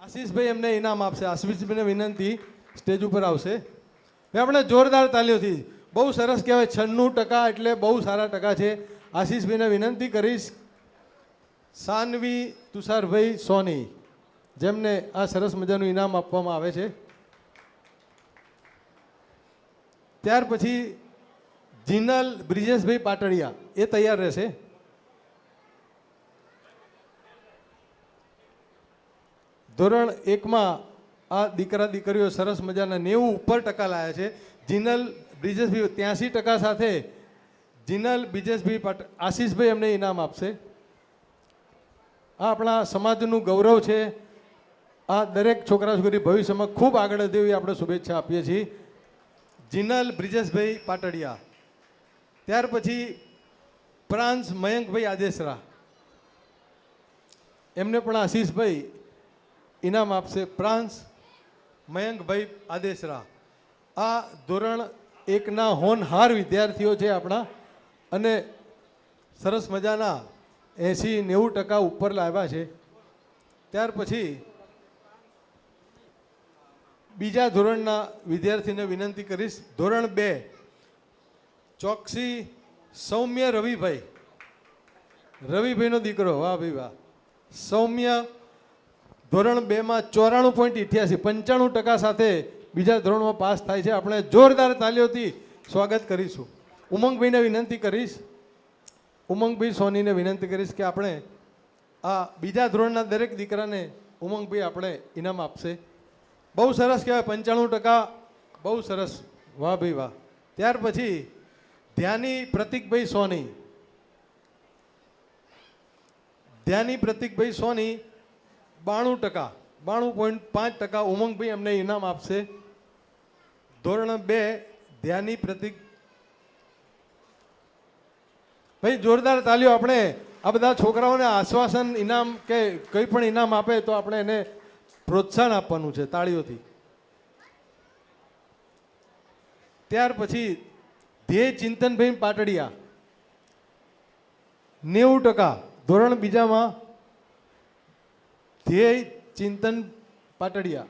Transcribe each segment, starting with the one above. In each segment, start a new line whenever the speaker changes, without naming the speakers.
આશીષભાઈ એમને ઇનામ આપશે. આશીષભાઈને વિનંતી, સ્ટેજ ઉપર આવશે. એ આપણે જોરદાર તાલીઓથી, બહુ સરસ કહેવાય, છન્નું ટકા એટલે બહુ સારા ટકા છે. આશીષભાઈને વિનંતી કરીશ, સાનવી તુષારભાઈ સોની, જેમને આ સરસ મજાનું ઇનામ આપવામાં આવે છે. ત્યાર પછી જીનલ બ્રિજેશભાઈ પાટડિયા, એ તૈયાર રહેશે. ધોરણ એકમાં આ દીકરા દીકરીઓ સરસ મજાના નેવું ઉપર ટકા લાયા છે. જિનલ બ્રિજેશભાઈ ત્યાંસી ટકા સાથે જિનલ બ્રિજેશભાઈ પાટ, આશીષભાઈ એમને ઇનામ આપશે. આ આપણા સમાજનું ગૌરવ છે. આ દરેક છોકરા છોકરી ભવિષ્યમાં ખૂબ આગળ વધે એવી આપણે શુભેચ્છા આપીએ છીએ. જિનલ બ્રિજેશભાઈ પાટડિયા. ત્યાર પછી પ્રાંસ મયંકભાઈ આદેશરા એમને પણ આશીષભાઈ ઇનામ આપશે પ્રાંસ મયંકભાઈ આદેશરા આ ધોરણ એકના હોનહાર વિદ્યાર્થીઓ છે આપણા અને સરસ મજાના એંસી નેવું ટકા ઉપર લાવ્યા છે. ત્યાર પછી બીજા ધોરણના વિદ્યાર્થીને વિનંતી કરીશ. ધોરણ બે, ચોકસી સૌમ્ય રવિભાઈ. રવિભાઈનો દીકરો, વાહ ભાઈ વાહ. સૌમ્ય ધોરણ બેમાં ચોરાણું પોઈન્ટ ઇઠ્યાસી, પંચાણું ટકા સાથે બીજા ધોરણમાં પાસ થાય છે. આપણે જોરદાર તાલીઓથી સ્વાગત કરીશું. ઉમંગભાઈને વિનંતી કરીશ ઉમંગભાઈ સોનીને વિનંતી કરીશ કે આપણે આ બીજા ધોરણના દરેક દીકરાને ઉમંગભાઈ આપણે ઇનામ આપશે. બહુ સરસ કહેવાય, પંચાણું ટકા, બહુ સરસ. વાહ ભાઈ વાહ. ત્યાર પછી ધ્યાની પ્રતિકભાઈ સોની. ધ્યાની પ્રતિકભાઈ સોની બાણું ટકા, બાણું પોઈન્ટ પાંચ ટકા ઉમંગભાઈ અમને ઇનામ આપશે. ધોરણ બે, ધ્યાની પ્રતિક. ભાઈ, જોરદાર તાલીઓ આપણે આ બધા છોકરાઓને આશ્વાસન, ઇનામ કે કંઈ પણ ઇનામ આપે તો આપણે એને પ્રોત્સાહન આપવાનું છે તાળીઓથી. ત્યાર પછી ધ્યેય ચિંતનભાઈ પાટડિયા. નેવું ટકા. ધોરણ બીજામાં ધ્યેય, ચિંતન, પાટડિયા.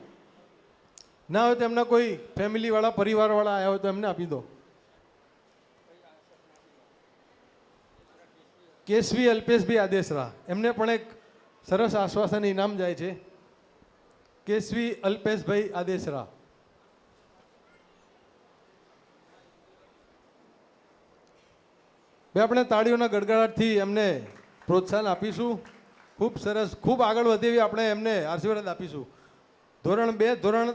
ના હોય તો એમના કોઈ ફેમિલીવાળા, પરિવારવાળા આવ્યા હોય તો એમને આપી દો. કેશવી, અલ્પેશભાઈ આદેશરા એમને પણ એક સરસ આશ્વાસન ઇનામ જાય છે. કેશવી, અલ્પેશભાઈ આદેશરા બે આપણે તાળીઓના ગડગડાટથી એમને પ્રોત્સાહન આપીશું. ખૂબ સરસ, ખૂબ આગળ વધે આપણે એમને આશીર્વાદ આપીશું. ધોરણ બે, ધોરણ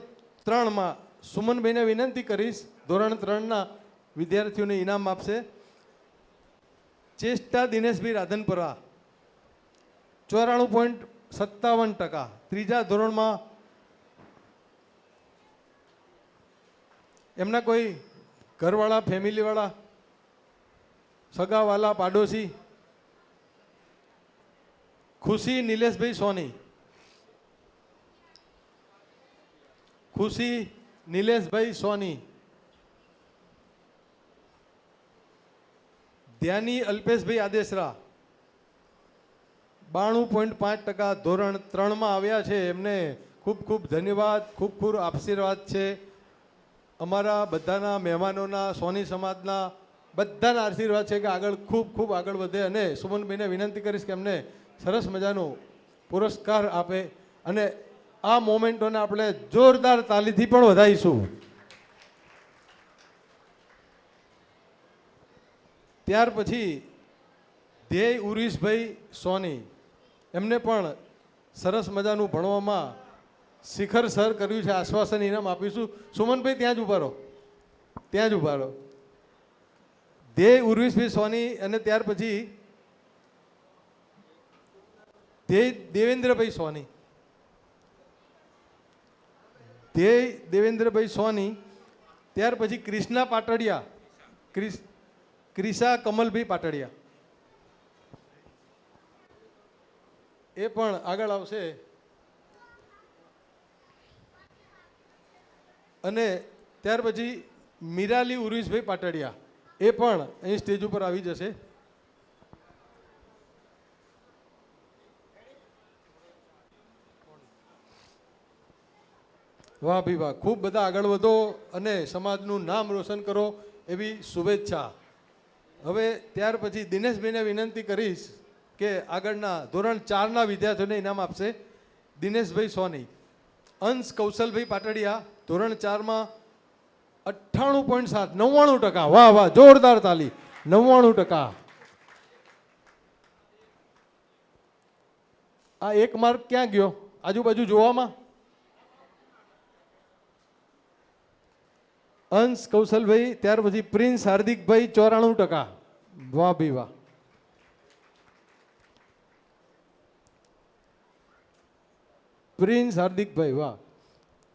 ત્રણમાં સુમનભાઈને વિનંતી કરીશ. ધોરણ ત્રણના વિદ્યાર્થીઓને ઇનામ આપશે. ચેષ્ટા દિનેશભાઈ રાધનપરા, ચોરાણું પોઈન્ટ સત્તાવન ટકા. ત્રીજા ધોરણમાં એમના કોઈ ઘરવાળા, ફેમિલીવાળા, સગાવાલા, પાડોશી ખુશી નિલેશભાઈ સોની. ખુશી નિલેશભાઈ સોની. ધ્યાની અલ્પેશભાઈ આદેશરા બાણું પોઈન્ટ પાંચ ટકા ધોરણ ત્રણમાં આવ્યા છે. એમને ખૂબ ખૂબ ધન્યવાદ, ખૂબ ખૂબ આશીર્વાદ છે. અમારા બધાના મહેમાનોના, સોની સમાજના બધાના આશીર્વાદ છે કે આગળ ખૂબ ખૂબ આગળ વધે. અને સુમનભાઈને વિનંતી કરીશ કે એમને સરસ મજાનો પુરસ્કાર આપે અને આ મોમેન્ટોને આપણે જોરદાર તાલીથી પણ વધારીશું. ત્યાર પછી ધ્યેય ઉરીશભાઈ સોની, એમને પણ સરસ મજાનું ભણવામાં શિખર સર કર્યું છે, આશ્વાસન ઇનામ આપીશું. સુમનભાઈ, ત્યાં જ ઊભા રહો. ત્યાં જ ઊભા રહો. ધ્યેય ઉર્વિશભાઈ સોની અને ત્યાર પછી ધ્યેય દેવેન્દ્રભાઈ સોની. ધ્યેય દેવેન્દ્રભાઈ સોની, ત્યાર પછી ક્રિષ્ના પાટડિયા, ક્રિસ ક્રિશા કમલભાઈ પાટડિયા. એ પણ આગળ આવશે. અને ત્યાર પછી મીરાલી ઉર્વિશભાઈ પાટડિયા, એ પણ અહીં સ્ટેજ ઉપર આવી જશે. વાહ ભી વાહ. ખૂબ બધા આગળ વધો અને સમાજનું નામ રોશન કરો એવી શુભેચ્છા. હવે ત્યાર પછી દિનેશભાઈને વિનંતી કરીશ કે આગળના ધોરણ ચારના વિદ્યાર્થીઓને ઇનામ આપશે. દિનેશભાઈ સોની. અંશ કૌશલભાઈ પાટડિયા, ધોરણ ચારમાં અઠ્ઠાણું પોઈન્ટ સાત, નવ્વાણું ટકા. વાહ વાહ, જોરદાર તાલી. નવ્વાણું ટકા. આ એક માર્ક ક્યાં ગયો? આજુબાજુ જોવામાં? અંશ કૌશલભાઈ, ત્યાર પછી પ્રિન્સ હાર્દિકભાઈ ચોરાણું ટકા. વાહ બી વાહ. પ્રિન્સ હાર્દિકભાઈ, વાહ.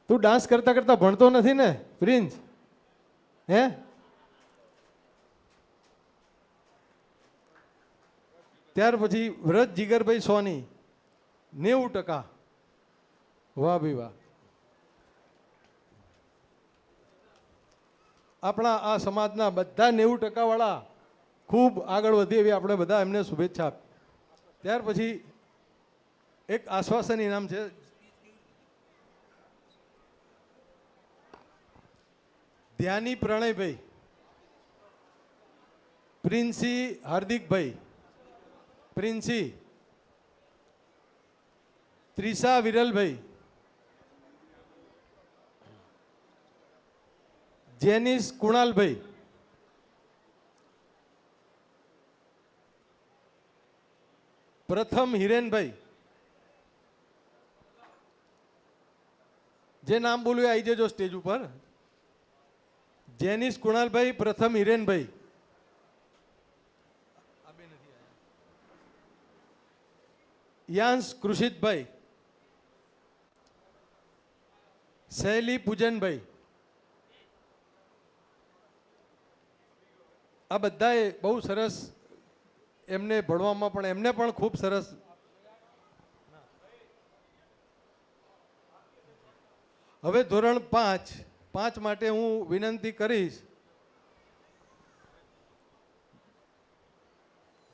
તું ડાન્સ કરતા કરતા ભણતો નથી ને, પ્રિન્સ? હે? ત્યાર પછી વ્રત જીગરભાઈ સોની, નેવું ટકા. વાહ બી વાહ. આપણા આ સમાજના બધા નેવું ટકાવાળા ખૂબ આગળ વધે એવી આપણે બધા એમને શુભેચ્છા આપી ત્યાર પછી એક આશ્વાસન ઇનામ છે. ધ્યાની પ્રણયભાઈ, પ્રિન્સી હાર્દિકભાઈ, પ્રિન્સી ત્રિષા વિરલભાઈ જેનિસ કુણાલભાઈ. પ્રથમ હિરેનભાઈ. જે નામ બોલ્યું આવી જજો સ્ટેજ ઉપર. જેનિસ કુણાલભાઈ, પ્રથમ હિરેનભાઈ. યાંશ કૃષિતભાઈ. શૈલી પૂજનભાઈ. આ બધાએ બહુ સરસ એમને ભણવામાં પણ એમને પણ ખૂબ સરસ હવે ધોરણ પાંચ પાંચ માટે હું વિનંતી કરીશ.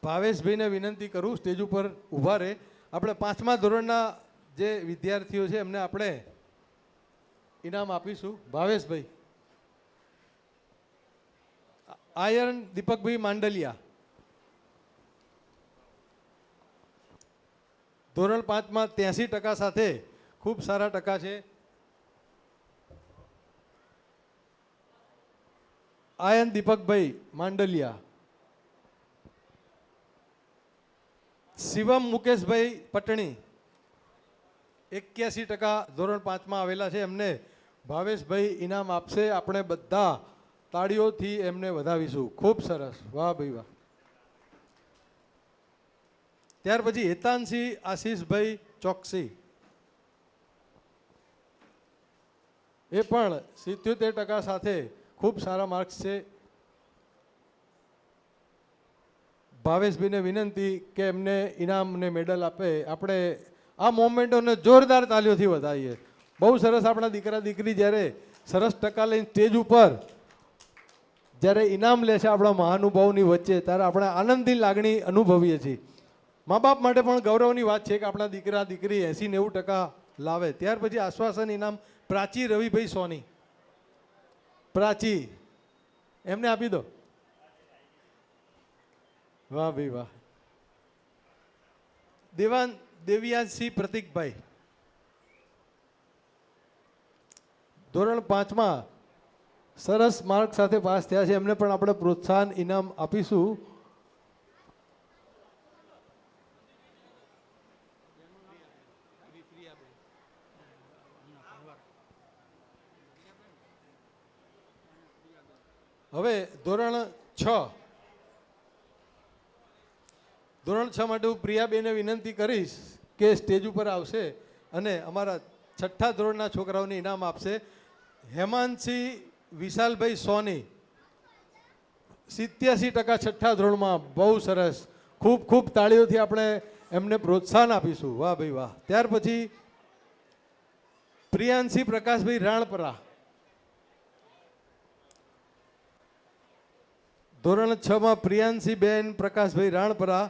ભાવેશભાઈને વિનંતી કરું, સ્ટેજ ઉપર ઊભા રહે. આપણે પાંચમા ધોરણના જે વિદ્યાર્થીઓ છે એમને આપણે ઇનામ આપીશું. ભાવેશભાઈ. આયર્ન દીપકભાઈ માંડલિયા ધોરણ પાંચમાં ત્યાંસી ટકા સાથે ખૂબ સારા ટકા છે. આયન દીપકભાઈ માંડલિયા શિવમ મુકેશભાઈ પટણી. એક્યાસી ટકા ધોરણ પાંચમાં આવેલા છે. એમને ભાવેશભાઈ ઇનામ આપશે. આપણે બધા તાળીઓથી એમને વધાવીશું. ખૂબ સરસ. વાહ ભાઈ વાહ. ત્યાર પછી હેતાનસિંહ આશીષભાઈ ચોકસી. એ પણ સિત્યોતેર ટકા સાથે ખૂબ સારા માર્ક્સ છે. ભાવેશભાઈને વિનંતી કે એમને ઇનામ ને મેડલ આપે. આપણે આ મોમેન્ટોને જોરદાર તાલીઓથી વધારીએ બહુ સરસ આપણા દીકરા દીકરી જ્યારે સરસ ટકા લઈને સ્ટેજ ઉપર જ્યારે ઇનામ લે છે આપણા મહાનુભાવની વચ્ચે, ત્યારે આપણે આનંદની લાગણી અનુભવીએ છીએ. મા બાપ માટે પણ ગૌરવની વાત છે કે આપણા દીકરા, દીકરી એંસી નેવું ટકા લાવે. ત્યાર પછી આશ્વાસન ઇનામ પ્રાચી રવિભાઈ સોની. પ્રાચી. એમને આપી દો. વાહ ભાઈ વાહ. દેવાન દેવિયાનસિંહ પ્રતિકભાઈ. ધોરણ પાંચમાં સરસ માર્ક સાથે પાસ થયા છે. એમને પણ આપણે પ્રોત્સાહન ઇનામ આપીશું. હવે ધોરણ છ. ધોરણ છ માટે હું પ્રિયાબેને વિનંતી કરીશ કે સ્ટેજ ઉપર આવશે અને અમારા છઠ્ઠા ધોરણના છોકરાઓને ઇનામ આપશે. હેમાંશી વિશાલભાઈ સોની, સિત્યાસી ટકા છઠ્ઠા ધોરણમાં બહુ સરસ, ખૂબ ખૂબ તાળીઓથી આપણે એમને પ્રોત્સાહન આપીશું. વાહ ભાઈ વાહ. ત્યાર પછી પ્રિયાંશી પ્રકાશભાઈ રાણપરા. ધોરણ છ માં પ્રિયાંશી બેન પ્રકાશભાઈ રાણપરા.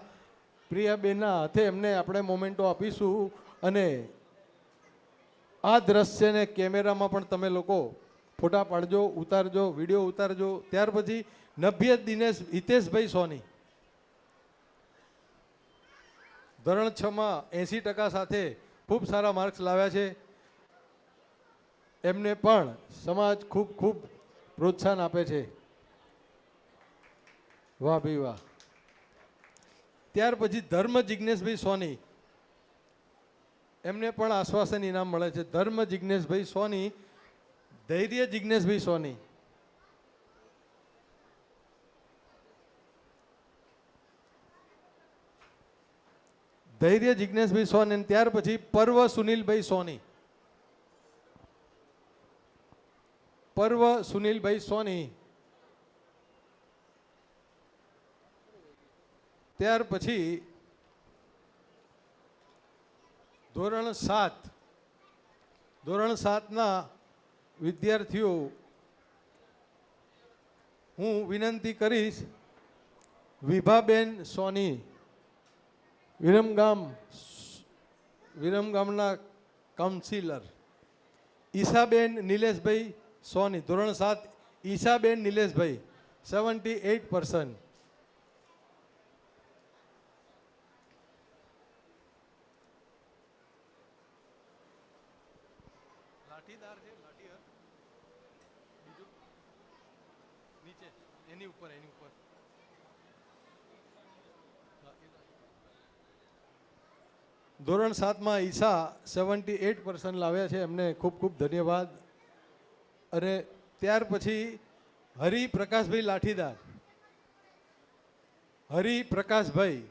પ્રિયાબેનના હાથે એમને આપણે મોમેન્ટો આપીશું અને આ દ્રશ્યને કેમેરામાં પણ તમે લોકો ફોટા પાડજો, ઉતારજો, વીડિયો ઉતારજો. ત્યાર પછી નભ્ય દિનેશ, હિતેશભાઈ સોની. ધોરણ છમાં એંસી ટકા સાથે ખૂબ સારા માર્ક્સ લાવ્યા છે. એમને પણ સમાજ ખૂબ ખૂબ પ્રોત્સાહન આપે છે. વાહ ભાઈ વાહ. ત્યાર પછી ધર્મ જિજ્ઞેશભાઈ સોની. એમને પણ આશ્વાસન ઇનામ મળે છે. ધર્મ જિજ્ઞેશભાઈ સોની ધૈર્ય જિજ્ઞેશભાઈ સોની. ધૈર્ય જિજ્ઞેશભાઈ સોની ત્યાર પછી પર્વ સુનિલભાઈ સોની. પર્વ સુનિલભાઈ સોની. ત્યાર પછી ધોરણ સાત. ધોરણ સાતના વિદ્યાર્થીઓ, હું વિનંતી કરીશ, વિભાબેન સોની, વિરમગામ વિરમગામના કાઉન્સિલર, ઈશાબેન નિલેશભાઈ સોની, ધોરણ સાત, Ishaben Nileshbhai seventy eight percent Lathidar છે લાઠીહર બીજું નીચે એની ઉપર એની ઉપર ધોરણ સાતમાં ઈશા સેવન્ટી એટ પર્સન્ટ લાવ્યા છે. એમને ખૂબ ખૂબ ધન્યવાદ. અને ત્યાર પછી હરિપ્રકાશભાઈ લાઠીદાર. હરિપ્રકાશભાઈ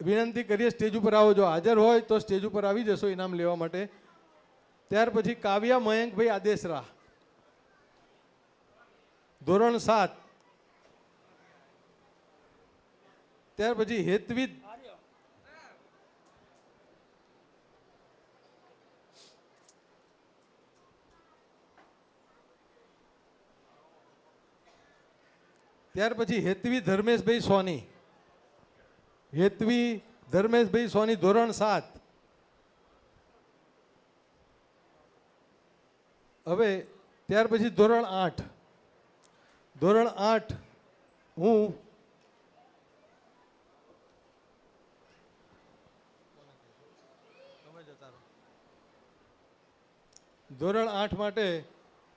વિનંતી કરીએ સ્ટેજ ઉપર આવો. જો હાજર હોય તો સ્ટેજ ઉપર આવી જશો ઇનામ લેવા માટે. ત્યાર પછી કાવ્યા મયંકભાઈ આદેશરા ધોરણ સાત. ત્યાર પછી હેતવી ત્યાર પછી હેતવી ધર્મેશભાઈ સોની. હેતવી ધર્મેશભાઈ સોની ધોરણ સાત. હવે ત્યાર પછી ધોરણ આઠ. ધોરણ આઠ હું ધોરણ આઠ માટે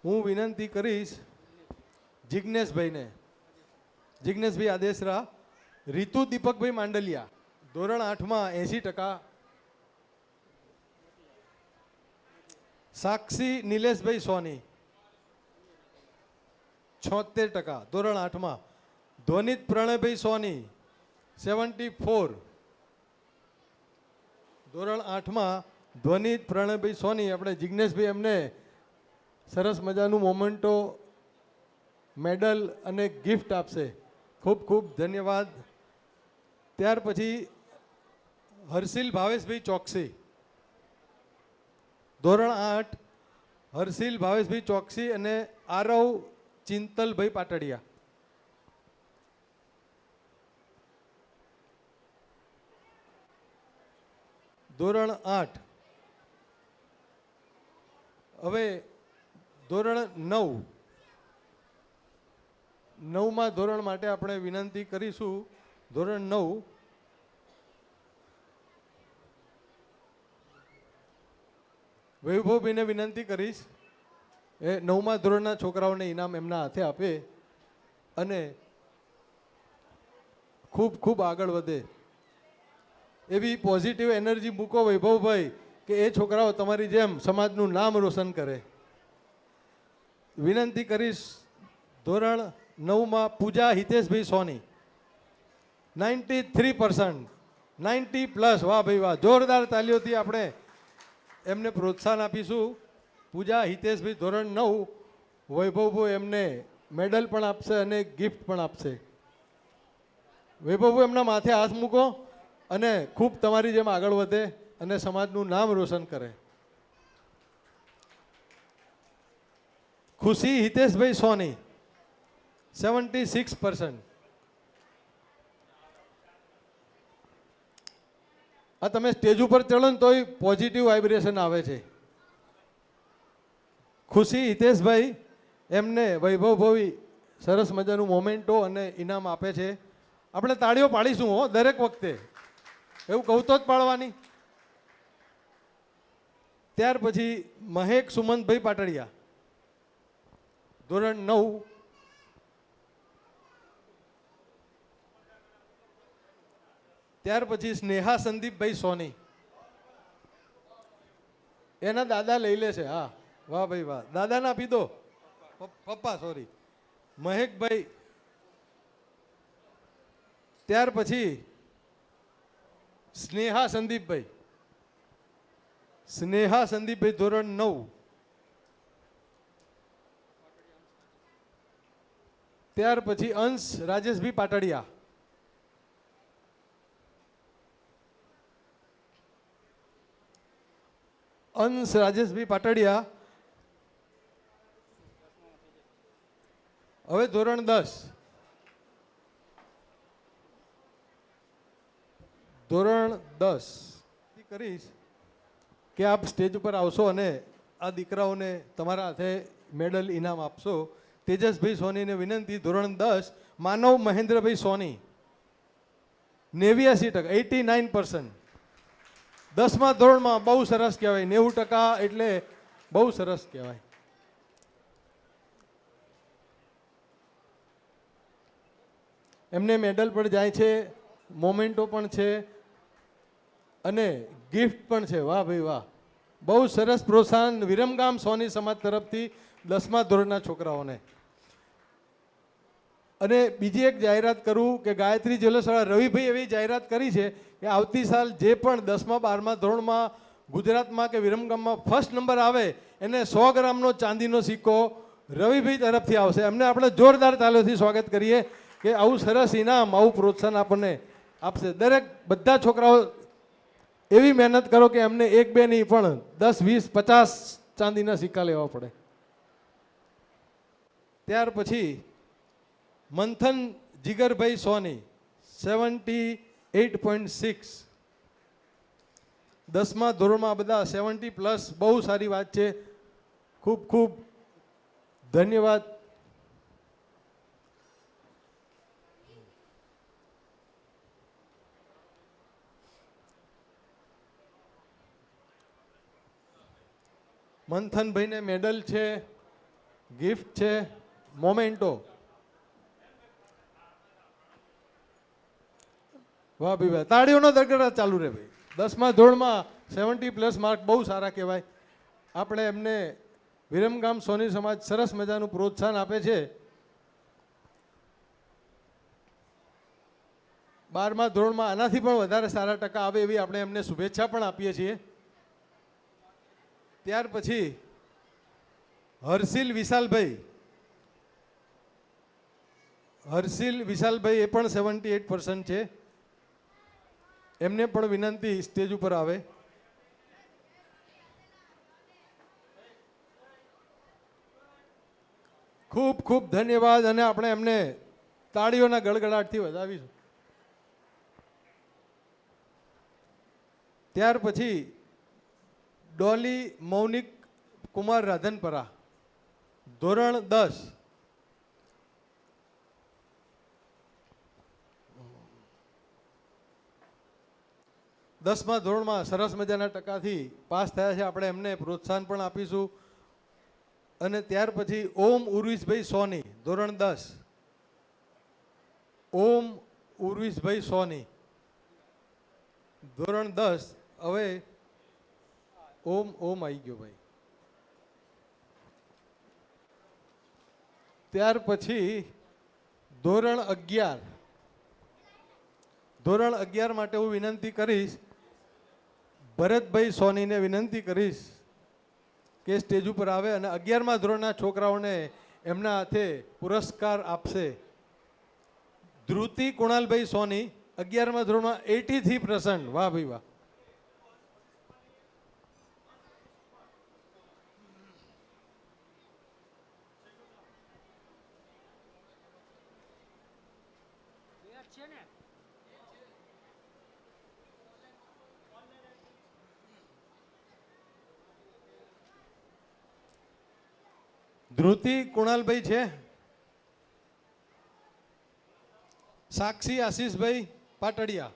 હું વિનંતી કરીશ જિજ્ઞેશભાઈને જિજ્ઞેશભાઈ આદેશરા રીતુ દીપકભાઈ માંડલિયા, ધોરણ આઠમાં એંસી ટકા. સાક્ષી નિલેશભાઈ સોની, છોતેર ટકા. ધોરણ આઠમાં ધ્વનિત પ્રણયભાઈ સોની, સેવન્ટી ફોર. ધોરણ આઠમાં ધ્વનિત પ્રણયભાઈ સોની, આપણે જિજ્ઞેશભાઈ એમને સરસ મજાનું મોમેન્ટો મેડલ અને ગિફ્ટ આપશે. ખૂબ ખૂબ ધન્યવાદ. ત્યાર પછી હર્ષિલ ભાવેશભાઈ ચોકસી. ધોરણ આઠ, હર્ષિલ ભાવેશભાઈ ચોકસી અને આરવ ચિંતલભાઈ પાટડિયા. ધોરણ આઠ. હવે ધોરણ નવ. નવમાં ધોરણ માટે આપણે વિનંતી કરીશું. ધોરણ નવ. વૈભવભાઈને વિનંતી કરીશ. એ નવમા ધોરણના છોકરાઓને ઇનામ એમના હાથે આપે અને ખૂબ ખૂબ આગળ વધે. એવી પોઝિટિવ એનર્જી મૂકો વૈભવભાઈ, કે એ છોકરાઓ તમારી જેમ સમાજનું નામ રોશન કરે. વિનંતી કરીશ. ધોરણ નવમાં Pooja Hiteshbhai Soni. Ninety three percent ninety plus વાહ ભાઈ વાહ. જોરદાર તાલીઓથી આપણે એમને પ્રોત્સાહન આપીશું. પૂજા હિતેશભાઈ ધોરણ નવ. વૈભવભાઈ એમને મેડલ પણ આપશે અને ગિફ્ટ પણ આપશે. વૈભવભાઈ એમના માથે હાથ મૂકો અને ખૂબ તમારી જેમ આગળ વધે અને સમાજનું નામ રોશન કરે. Khushi Hiteshbhai Soni. Seventy six percent આ તમે સ્ટેજ ઉપર ચડો ને તોય પોઝિટિવ વાઇબ્રેશન આવે છે. ખુશી હિતેશભાઈ એમને વૈભવ ભવી સરસ મજાનું મોમેન્ટો અને ઇનામ આપે છે. આપણે તાળીઓ પાડીશું હો, દરેક વખતે. એવું કહું તો જ પાડવાની. ત્યાર પછી મહેક સુમંતભાઈ પાટડિયા. ધોરણ નવ ત્યાર પછી સ્નેહા સંદીપભાઈ સોની. એના દાદા લઈ લે છે, હા. વાહ ભાઈ વાહ. દાદાના આપી દો. પપ્પા સોરી મહેકભાઈ. ત્યાર પછી સ્નેહા સંદીપભાઈ સ્નેહા સંદીપભાઈ ધોરણ નવ. ત્યાર પછી અંશ રાજેશભાઈ પાટડિયા. અંશ રાજેશભાઈ પાટડિયા. હવે ધોરણ દસ. ધોરણ દસ. કરીશ કે આપ સ્ટેજ ઉપર આવશો અને આ દીકરાઓને તમારા હાથે મેડલ, ઇનામ આપશો. તેજસભાઈ સોનીને વિનંતી, ધોરણ દસ, માનવ મહેન્દ્રભાઈ સોની. નેવ્યાસી ટકા એટી નાઇન પર્સન્ટ. દસમા ધોરણમાં બહુ સરસ કહેવાય. નેવું ટકા એટલે બહુ સરસ કહેવાય. એમને મેડલ પણ જાય છે, મોમેન્ટો પણ છે, અને ગિફ્ટ પણ છે. વાહ ભાઈ વાહ. બહુ સરસ પ્રોત્સાહન વિરમગામ સોની સમાજ તરફથી દસમા ધોરણના છોકરાઓને. અને બીજી એક જાહેરાત કરું કે ગાયત્રી જ્વેલર્સવાળા રવિભાઈ એવી જાહેરાત કરી છે કે આવતી સાલ જે પણ દસમા, બારમા ધોરણમાં ગુજરાતમાં કે વિરમગામમાં ફર્સ્ટ નંબર આવે, એને સો ગ્રામનો ચાંદીનો સિક્કો રવિભાઈ તરફથી આવશે. એમને આપણે જોરદાર તાલીઓથી સ્વાગત કરીએ કે આવું સરસ ઇનામ, આવું પ્રોત્સાહન આપણને આપશે. દરેક બધા છોકરાઓ એવી મહેનત કરો કે એમને એક બે નહીં, પણ દસ, વીસ, પચાસ ચાંદીના સિક્કા લેવા પડે. ત્યાર પછી Manthan Jigarbhai Soni seventy eight point six દસમા ધોરણમાં બધા સેવન્ટી પ્લસ બહુ સારી વાત છે. ખૂબ ખૂબ ધન્યવાદ. મંથનભાઈને મેડલ છે, ગિફ્ટ છે, મોમેન્ટો. વાહ ભાઈ વાહ. તાળીઓનો દરગડા ચાલુ રહે ભાઈ. દસમા ધોરણમાં સેવન્ટી પ્લસ માર્ક બહુ સારા કહેવાય. આપણે એમને વિરમગામ સોની સમાજ સરસ મજાનું પ્રોત્સાહન આપે છે. બારમા ધોરણમાં આનાથી પણ વધારે સારા ટકા આવે એવી આપણે એમને શુભેચ્છા પણ આપીએ છીએ. ત્યાર પછી હર્ષિલ વિશાલભાઈ. હર્ષિલ વિશાલભાઈ એ પણ સેવન્ટી એટ પર્સન્ટ છે. એમને પણ વિનંતી સ્ટેજ ઉપર આવે. ખૂબ ખૂબ ધન્યવાદ અને આપણે એમને તાળીઓના ગળગડાટથી વધાવીશું. ત્યાર પછી ડોલી મૌનિક કુમાર રાધનપરા. ધોરણ દસ. દસમા ધોરણમાં સરસ મજાના ટકાથી પાસ થયા છે. આપણે એમને પ્રોત્સાહન પણ આપીશું. અને ત્યાર પછી ઓમ ઉર્વિશભાઈ સોની, ધોરણ દસ. ઓમ ઉર્વિશભાઈ સોની, ધોરણ દસ. હવે ઓમ ઓમ આવી ગયો ભાઈ. ત્યાર પછી ધોરણ અગિયાર. ધોરણ અગિયાર માટે હું વિનંતી કરીશ ભરતભાઈ સોનીને વિનંતી કરીશ કે સ્ટેજ ઉપર આવે અને અગિયારમા ધોરણના છોકરાઓને એમના હાથે પુરસ્કાર આપશે. ધ્રુતિ કુણાલભાઈ સોની, અગિયારમા ધોરણમાં એટીથી થ્રી વાહ ભાઈ વાહ. ધ્રુતિ કુણાલભાઈ છે. સાક્ષી આશીષભાઈ પાટડિયા.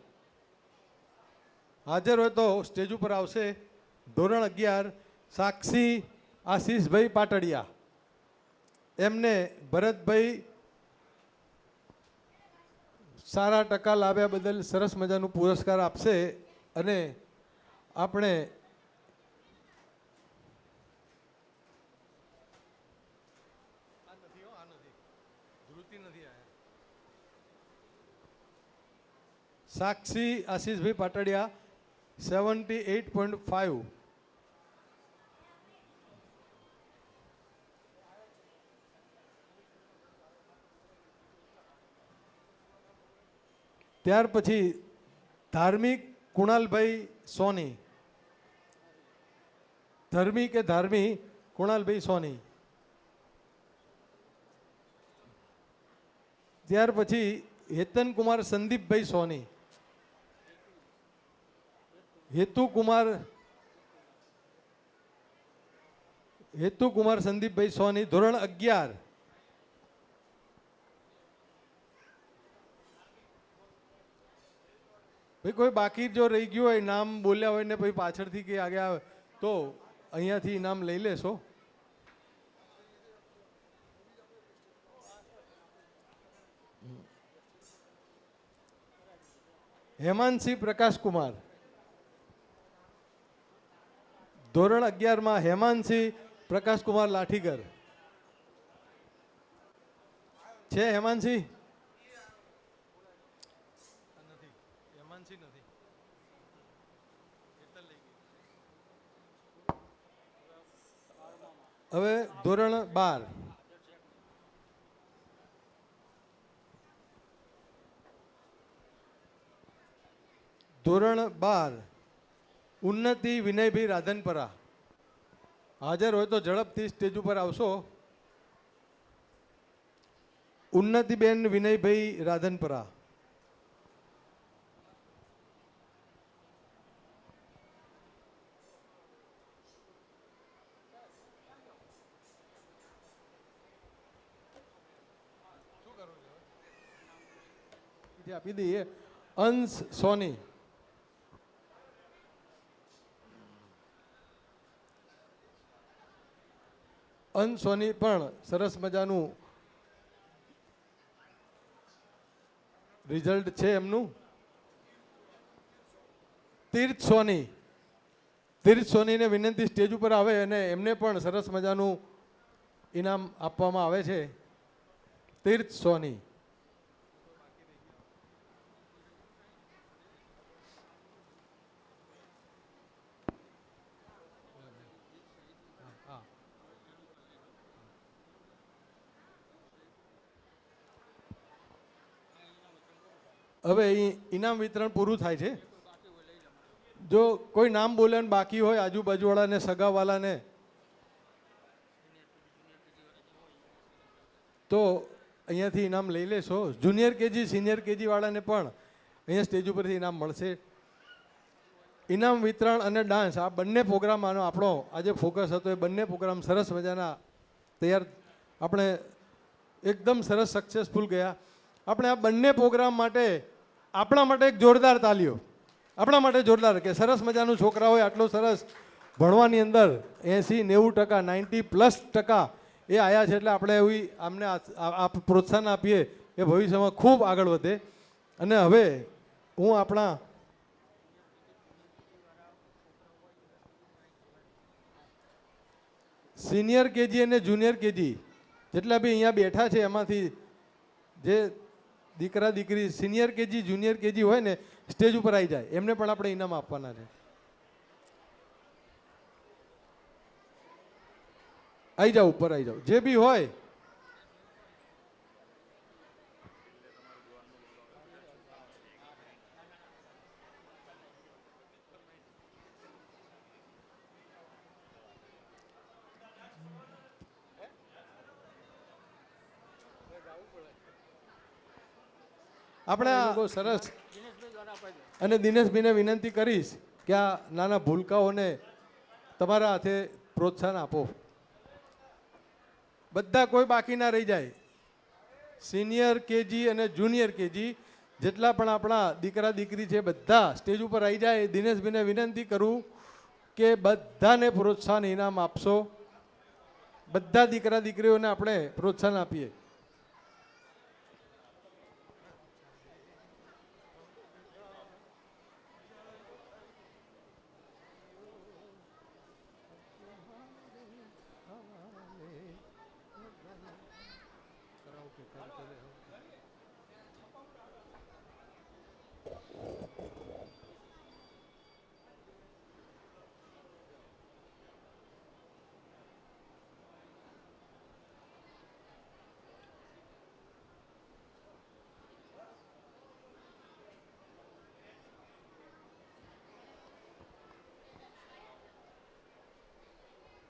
હાજર હોય તો સ્ટેજ ઉપર આવશે. ધોરણ અગિયાર, સાક્ષી આશીષભાઈ પાટડિયા. એમને ભરતભાઈ સારા ટકા લાવ્યા બદલ સરસ મજાનું પુરસ્કાર આપશે અને આપણે Sakshi Ashishbhai Patadiya seventy eight point five ત્યાર પછી ધાર્મિક કુણાલભાઈ સોની. ધર્મી કે ધાર્મી કુણાલભાઈ સોની. ત્યાર પછી હેતનકુમાર સંદીપભાઈ સોની. હેતુ કુમાર હેતુ કુમાર સંદીપભાઈ સોની, ધોરણ અગિયાર. ભાઈ, કોઈ બાકી જો રહી ગયું હોય, નામ બોલ્યા હોય ને પછી પાછળથી કે આગળ આવે, તો અહીંયાથી ઇનામ લઈ લેશો. હેમાંશી પ્રકાશ કુમાર ધોરણ અગિયારમાં હેમાનસિંહ પ્રકાશ કુમાર લાઠીગર. છે હેમાંશી? હવે ધોરણ બાર. ધોરણ બાર. ઉન્નતિ વિનયભાઈ રાધનપરા હાજર હોય તો ઝડપથી સ્ટેજ ઉપર આવશો. ઉન્નતિબેન વિનયભાઈ રાધનપરા આપી દઈએ. અંશ સોની. અંશ સોની પણ સરસ મજાનું રિઝલ્ટ છે એમનું. તીર્થ સોની તીર્થ સોનીને વિનંતી સ્ટેજ ઉપર આવે અને એમને પણ સરસ મજાનું ઇનામ આપવામાં આવે છે. તીર્થ સોની હવે અહીં ઇનામ વિતરણ પૂરું થાય છે. જો કોઈ નામ બોલે બાકી હોય આજુબાજુવાળાને, સગાવાલાને, તો અહીંયાથી ઇનામ લઈ લેશો. જુનિયર કેજી, સિનિયર કેજી વાળાને પણ અહીંયા સ્ટેજ ઉપરથી ઇનામ મળશે. ઇનામ વિતરણ અને ડાન્સ, આ બંને પ્રોગ્રામ આનો આપણો આજે ફોકસ હતો. એ બંને પ્રોગ્રામ સરસ મજાના તૈયાર આપણે એકદમ સરસ સક્સેસફુલ ગયા. આપણે આ બંને પ્રોગ્રામ માટે આપણા માટે એક જોરદાર તાલીઓ. આપણા માટે જોરદાર કે સરસ મજાનું છોકરા હોય, આટલું સરસ. ભણવાની અંદર એંસી, નેવું ટકા, નાઇન્ટી પ્લસ ટકા એ આવ્યા છે એટલે આપણે એવી આમને પ્રોત્સાહન આપીએ એ ભવિષ્યમાં ખૂબ આગળ વધે. અને હવે હું આપણા સિનિયર કેજી અને જુનિયર કેજી જેટલા બી અહીંયા બેઠા છે એમાંથી જે દીકરા દીકરી સિનિયર કેજી, જુનિયર કેજી હોય ને, સ્ટેજ ઉપર આવી જાય. એમને પણ આપણે ઇનામ આપવાના છે. આવી જાઓ, ઉપર આવી જાઓ. જે બી હોય આપણે લોકો સરસ. અને દિનેશભાઈને વિનંતી કરીશ કે આ નાના ભૂલકાઓને તમારા હાથે પ્રોત્સાહન આપો. બધા કોઈ બાકી ના રહી જાય. સિનિયર કેજી અને જુનિયર કેજી જેટલા પણ આપણા દીકરા દીકરી છે બધા સ્ટેજ ઉપર આવી જાય. દિનેશભાઈને વિનંતી કરું કે બધાને પ્રોત્સાહન ઇનામ આપશો. બધા દીકરા દીકરીઓને આપણે પ્રોત્સાહન આપીએ.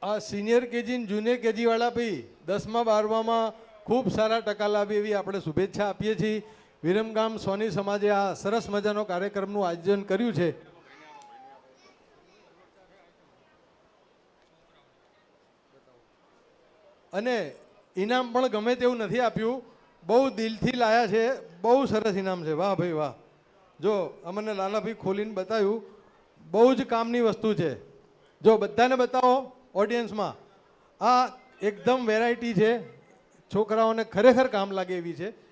આ સિનિયર કેજી ને જુનિયર કેજી વાળા ભાઈ દસમા, બારમામાં ખૂબ સારા ટકા લાવે એવી આપણે શુભેચ્છા આપીએ છીએ. વિરમગામ સોની સમાજે આ સરસ મજાનો કાર્યક્રમનું આયોજન કર્યું છે. અને ઇનામ પણ ગમે તેવું નથી આપ્યું. બહુ દિલથી લાયા છે. બહુ સરસ ઇનામ છે. વાહ ભાઈ વાહ. જો અમને લાલાભાઈ ખોલીને બતાવ્યું, બહુ જ કામની વસ્તુ છે. જો બધાને બતાવો ઓડિયન્સમાં આ એકદમ વેરાયટી છે. છોકરાઓને ખરેખર કામ લાગે એવી છે.